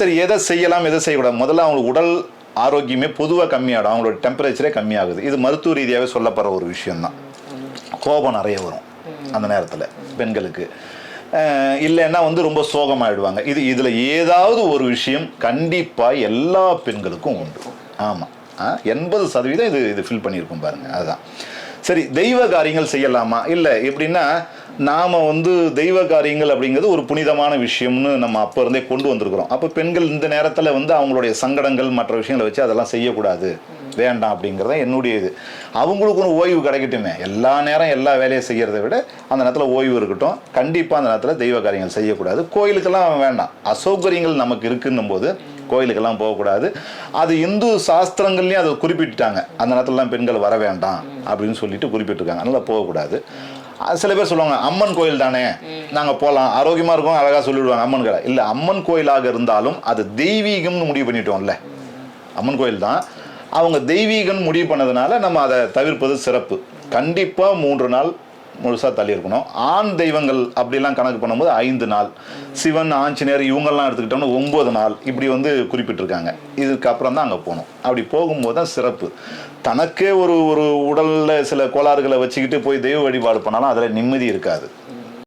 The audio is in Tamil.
சரி எதை செய்யலாம் எதை செய்யக்கூடாது? முதல்ல அவங்களுக்கு உடல் ஆரோக்கியமே பொதுவாக கம்மியாகிடும் அவங்களோட டெம்பரேச்சரே கம்மியாகுது. இது மருத்துவ ரீதியாகவே சொல்லப்படுற ஒரு விஷயந்தான் கோபம் நிறைய வரும் அந்த நேரத்தில் பெண்களுக்கு. இல்லைன்னா வந்து ரொம்ப சோகமாயிடுவாங்க. இது இதில் ஏதாவது ஒரு விஷயம் கண்டிப்பாக எல்லா பெண்களுக்கும் உண்டு. ஆமாம் எண்பது சதவீதம் இது இது ஃபில் பண்ணியிருக்கும் பாருங்கள் அதுதான் சரி தெய்வ காரியங்கள் செய்யலாமா? இல்லை எப்படின்னா நாம் வந்து தெய்வ காரியங்கள் அப்படிங்கிறது ஒரு புனிதமான விஷயம்னு நம்ம அப்போ இருந்தே கொண்டு வந்திருக்கிறோம். அப்போ பெண்கள் இந்த நேரத்தில் வந்து அவங்களுடைய சங்கடங்கள் மற்ற விஷயங்களை வச்சு அதெல்லாம் செய்யக்கூடாது. வேண்டாம் அப்படிங்கிறத என்னுடைய இது. அவங்களுக்கு ஒரு ஓய்வு கிடைக்கட்டுமே. எல்லா நேரம் எல்லா வேலையும் செய்கிறத விட அந்த நேரத்தில் ஓய்வு இருக்கட்டும். கண்டிப்பாக அந்த நேரத்தில் தெய்வ காரியங்கள் செய்யக்கூடாது. கோயிலுக்கெல்லாம் வேண்டாம். அசௌகரியங்கள் நமக்கு இருக்குன்னும் போது கோயிலுக்கெல்லாம் போகக்கூடாது. அது இந்து சாஸ்திரங்கள்லேயும் அதை குறிப்பிட்டுட்டாங்க. அந்த நேரத்துலலாம் பெண்கள் வர வேண்டாம் அப்படின்னு சொல்லிட்டு குறிப்பிட்டிருக்காங்க. அதனால் போகக்கூடாது. சில பேர் சொல்லுவாங்க அம்மன் கோயில் தானே. நாங்கள் போகலாம் ஆரோக்கியமாக இருக்கும் அழகாக சொல்லிவிடுவாங்க அம்மன் கடை. இல்லை அம்மன் கோயிலாக இருந்தாலும் அது தெய்வீகம்னு முடிவு பண்ணிட்டோம்ல. அம்மன் கோயில் தான். அவங்க தெய்வீகன் முடிவு பண்ணதுனால நம்ம அதை தவிர்ப்பது சிறப்பு. கண்டிப்பாக மூன்று நாள் முழுசாக தள்ளி இருக்கணும். ஆண் தெய்வங்கள் அப்படிலாம் கணக்கு பண்ணும்போது ஐந்து நாள். சிவன் ஆஞ்சநேயர் இவங்கெல்லாம் எடுத்துக்கிட்டோம்னா ஒம்பது நாள். இப்படி வந்து குறிப்பிட்டிருக்காங்க. இதுக்கப்புறம் தான் அங்கே போகணும். அப்படி போகும்போது தான் சிறப்பு. தனக்கே ஒரு ஒரு உடலில் சில கோளாறுகளை வச்சுக்கிட்டு போய் தெய்வ வழிபாடு பண்ணாலும் அதில் நிம்மதி இருக்காது.